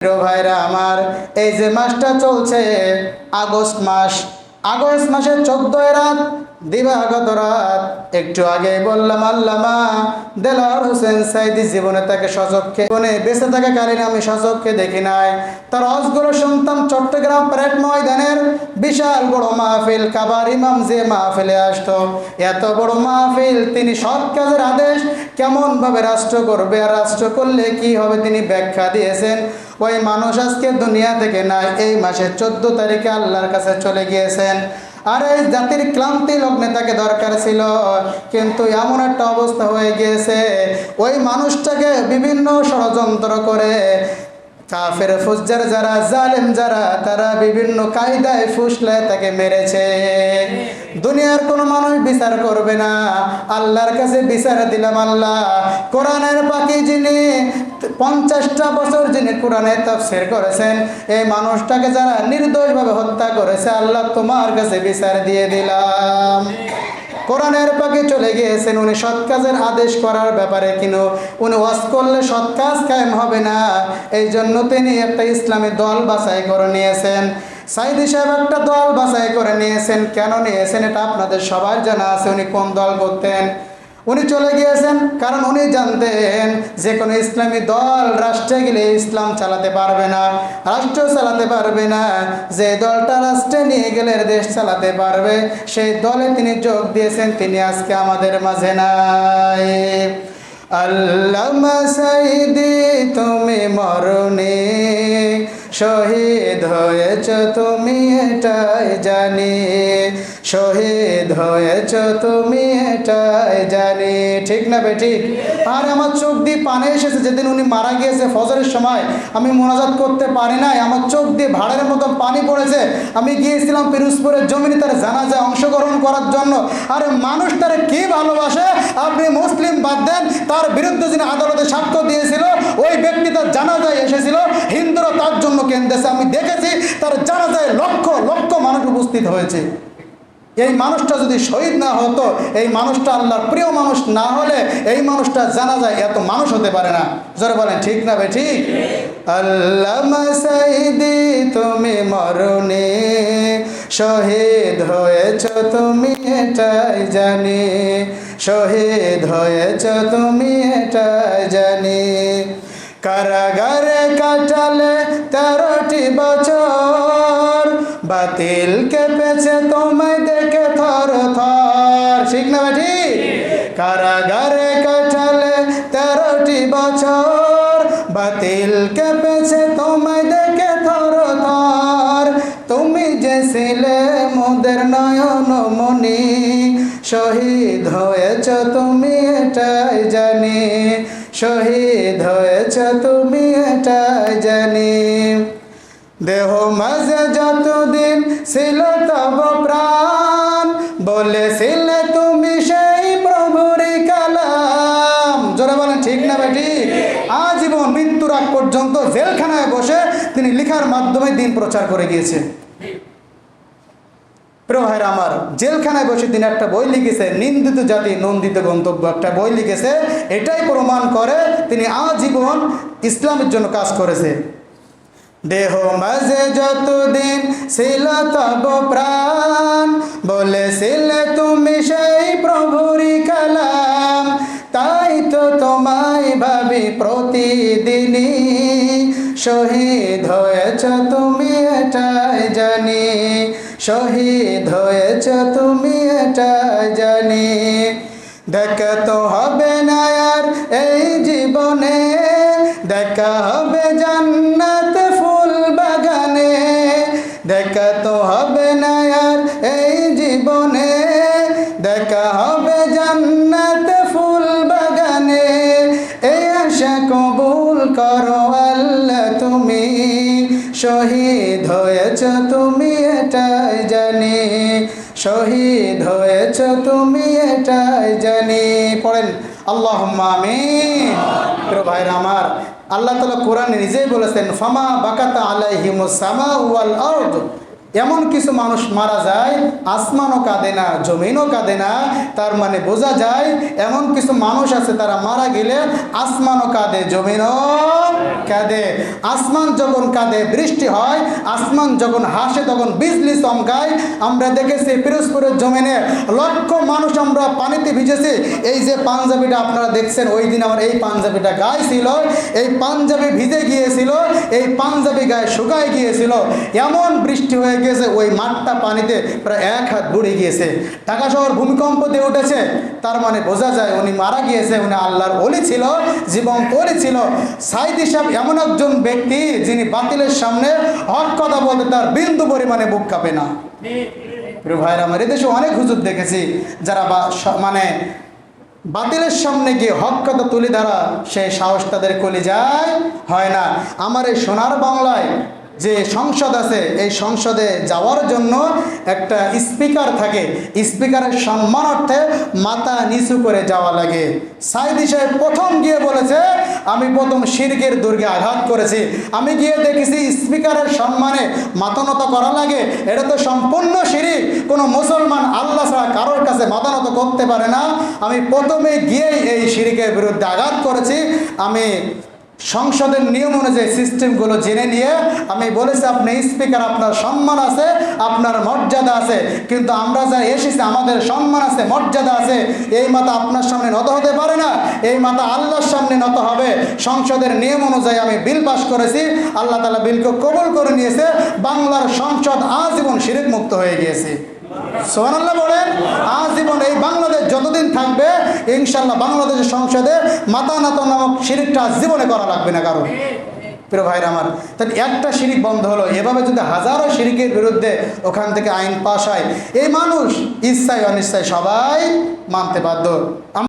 প্রিয় ভাইরা আমার এই যে মাসটা চলছে আগস্ট মাস আগস্ট মাসের চোদ্দই রাত দিবাগত রাত। একটু আগে বললাম, আল্লামা দেলার হোসেন সাইদি জীবনে তাকে সচক্ষে জীবনে বেঁচে থাকাকালীন আমি সচক্ষে দেখি নাই। তার অজগুলো শুনতাম চট্টগ্রাম প্যারেড ময়দানের বিশাল বড় মাহফিল, কাবার ইমাম যে মাহফিলে আসতো। এত বড় মাহফিল, তিনি সৎ কাজের আদেশ কেমনভাবে রাষ্ট্র করবে আর রাষ্ট্র করলে কি হবে তিনি ব্যাখ্যা দিয়েছেন। ওই মানুষ আজকে দুনিয়া থেকে নাই, এই মাসের চোদ্দ তারিখে আল্লাহর কাছে চলে গিয়েছেন। আর এই জাতির ক্লান্তি লোক নেতাকে দরকার ছিল। কিন্তু এমন একটা অবস্থা হয়ে গিয়েছে, ওই মানুষটাকে বিভিন্ন ষড়যন্ত্র করে কাফের ফুজ্জার যারা, জালেম যারা, তারা বিভিন্ন কায়দায় ফুসলে তাকে মেরেছে। দুনিয়ার কোনো মানুষ বিচার করবে না। আল্লাহর কাছে বিচার দিলাম আল্লাহ। কোরআনের পাখি যিনি পঞ্চাশটা বছর যিনি কোরআনে তাফসির করেছেন, এই মানুষটাকে যারা নির্দোষভাবে হত্যা করেছে, আল্লাহ তোমার কাছে বিচার দিয়ে দিলাম। কোরআনের পাকে চলে গিয়েছেন, উনি সৎ কাজের আদেশ করার ব্যাপারে কেন উনি ওয়াজ করলে সৎ কাজ কায়েম হবে না। এই জন্য তিনি একটা ইসলামের দল বাছাই করে নিয়েছেন। সাইদি সাহেব একটা দল বাছাই করে নিয়েছেন। কেন নিয়েছেন এটা আপনাদের সবার জানা আছে। উনি কোন দল করতেন উনি চলে গিয়েছেন, কারণ উনি জানতেন যে কোনো ইসলামী দল রাষ্ট্রে গেলে ইসলাম চালাতে পারবে না, রাষ্ট্র চালাতে পারবে না, যে দলটা রাষ্ট্রে নিয়ে গেলে দেশ চালাতে পারবে, সেই দলে তিনি যোগ দিয়েছেন, তিনি আজকে আমাদের মাঝে নাই। আল্লামা সাইদি, তুমি মরণে শহীদ হয়েছ, তুমি এটাই জানি। শহীদ হয়েছ তুমি এটাই জানি। ঠিক না বে, ঠিক? আর আমার চোখ দিয়ে পানে এসেছে, যেদিন উনি মারা গিয়েছে ফজরের সময়। আমি মোনাজাত করতে পারি নাই, আমার চোখ দিয়ে ভাড়ের মতো পানি পড়েছে। আমি গিয়েছিলাম পিরুজপুরের জমিনে তার জানাজায় অংশগ্রহণ করার জন্য। আর মানুষ তারা কি ভালোবাসে? আপনি মুসলিম বাদ দেন, তার বিরুদ্ধে যিনি আদালতে সাক্ষ্য দিয়েছিল, ওই ব্যক্তি তার জানাজায় এসেছিল। হিন্দুরা তার জন্য কেন্দ্রেছে। আমি দেখেছি তার জানাজায় লক্ষ লক্ষ মানুষ উপস্থিত হয়েছে। এই মানুষটা যদি শহীদ না হতো, এই মানুষটা আল্লাহর প্রিয় মানুষ না হলে এই মানুষটা জানা যায় এত মানুষ হতে পারে না। জোরে বলেন, ঠিক না ভাই? ঠিক? আল্লাহ সাইদি, তুমি মরণে শহীদ হয়েছ, তুমি এটাই জানি। শহীদ হয়েছ, তুমি এটাই জানি। কারাগারে কাটালে তেরোটি বছর বাতিল কেঁপেছে তোমায় দেখে থর থর। ঠিক না বেটি কারাগারে কাটালে তেরোটি বছর। বাতিল কেঁপেছে তোমায় দেখে থর থর। তুমি যে ছিলে মোদের নয়ন মনি শহীদ হয়েছ তুমি এটাই জানি। শহীদ হয়েছ তুমি এটাই জানি। দেহ মাঝে যতদিন ছিল তব প্রাণ। বলেছিলে, তুমি সেই প্রভুর কালাম। জোরে বলেন, ঠিক না বেটি আজীবন মৃত্যুর আগ পর্যন্ত জেলখানায় বসে তিনি লিখার মাধ্যমে দিন প্রচার করে গিয়েছেন। প্রিয় ভাইরা আমার, জেলখানায় বসে তিনি একটা বই লিখেছে, নিন্দিত জাতি নন্দিত গন্তব্য একটা বই লিখেছে। এটাই প্রমাণ করে তিনি আজীবন ইসলামের জন্য কাজ করেছে। দেহ মাঝে যতদিন ছিল তব প্রাণ। বলেছিলে, তুমি সেই প্রভুরি কালাম। তাই তো তোমায় ভাবি প্রতিদিনই। শহীদ হয়েছ তুমি, এটাই জানি। শহীদ হয়েছ তুমি, এটাই জানি। দেখা তো হবে না আর এই জীবনে। দেখা হবে শহীদ হয়েছ তুমি এটাই জানি। শহীদ হয়েছ তুমি এটাই জানি। পড়েন আল্লাহ প্রিয় ভাইরা আমার, আল্লাহ তালা কোরআনে নিজেই বলেছেন, ফামা বাকাতা ওয়াল এমন কিছু মানুষ মারা যায়, আসমানও কাঁদে না, জমিনও কাঁদে না, তার মানে বোঝা যায়, এমন কিছু মানুষ আছে তারা মারা গেলে আসমানও কাঁদে, জমিনও কাঁদে, আসমান যখন কাঁদে, বৃষ্টি হয়, আসমান যখন হাসে, তখন বিজলি চমকায়। আমরা দেখেছি পিরোজপুরের জমিনে লক্ষ মানুষ আমরা পানিতে ভিজেছি। এই যে পাঞ্জাবিটা আপনারা দেখছেন, ওই দিন আমার এই পাঞ্জাবিটা গায়ে ছিল। এই পাঞ্জাবি ভিজে গিয়েছিল, এই পাঞ্জাবি গায়ে শুকায় গিয়েছিল। এমন বৃষ্টি হয়ে গিয়েছে ওই মাঠটা পানিতে প্রায় এক হাত বুড়ে গিয়েছে। ঢাকা শহর ভূমিকম্প দিয়ে উঠেছে, তার মানে বোঝা যায় উনি মারা গিয়েছে, উনি আল্লাহর অলি ছিল, জীবন অলি ছিল। সাইদ হিসাব এমন একজন ব্যক্তি যিনি বাতিলের সামনে হক কথা বলতে তার বিন্দু পরিমাণে বুক কাঁপে না। প্রিয় ভাইরা আমার এদেশে অনেক হুজুর দেখেছি, যারা মানে বাতিলের সামনে গিয়ে হক কথা তুলে ধরা সেই সাহস তাদের কলি যায় হয় না। আমার এই সোনার বাংলায় যে সংসদ আছে, এই সংসদে যাওয়ার জন্য একটা স্পিকার থাকে। স্পিকারের সম্মানার্থে মাথা নিচু করে যাওয়া লাগে। সাইদি সাহেব প্রথম গিয়ে বলেছে, আমি প্রথম শিরকের দুর্গে আঘাত করেছি। আমি গিয়ে দেখেছি স্পিকারের সম্মানে মাথা নত করা লাগে। এটা তো সম্পূর্ণ শিরিক। কোনো মুসলমান আল্লাহ ছাড়া কারোর কাছে মাতানত করতে পারে না। আমি প্রথমে গিয়েই এই শিরিকের বিরুদ্ধে আঘাত করেছি। আমি সংসদের নিয়ম অনুযায়ী সিস্টেমগুলো জেনে নিয়ে আমি বলেছি, আপনি স্পিকার, আপনার সম্মান আছে, আপনার মর্যাদা আছে, কিন্তু আমরা যা এসেছি, আমাদের সম্মান আছে, মর্যাদা আছে, এই মাথা আপনার সামনে নত হতে পারে না, এই মাথা আল্লাহর সামনে নত হবে। সংসদের নিয়ম অনুযায়ী আমি বিল পাশ করেছি, আল্লাহ তালা বিলকে কবুল করে নিয়েছে, বাংলার সংসদ আজীবন শিরিক মুক্ত হয়ে গিয়েছে। সোহানাল্লাহ বলেন, আজীবন এই বাংলাদেশ যতদিন থাকবে ইনশাল্লাহ বাংলাদেশের সংসদে মাতা নাত নামক শিরিকটা জীবনে করা লাগবে না কারণ প্রিয় ভাইরা আমার, তাহলে একটা শিরিক বন্ধ হলো, এভাবে যদি হাজারো শিরিকের বিরুদ্ধে ওখান থেকে আইন পাশ হয়, এই মানুষ ইচ্ছায় অনিচ্ছায় সবাই মানতে বাধ্য।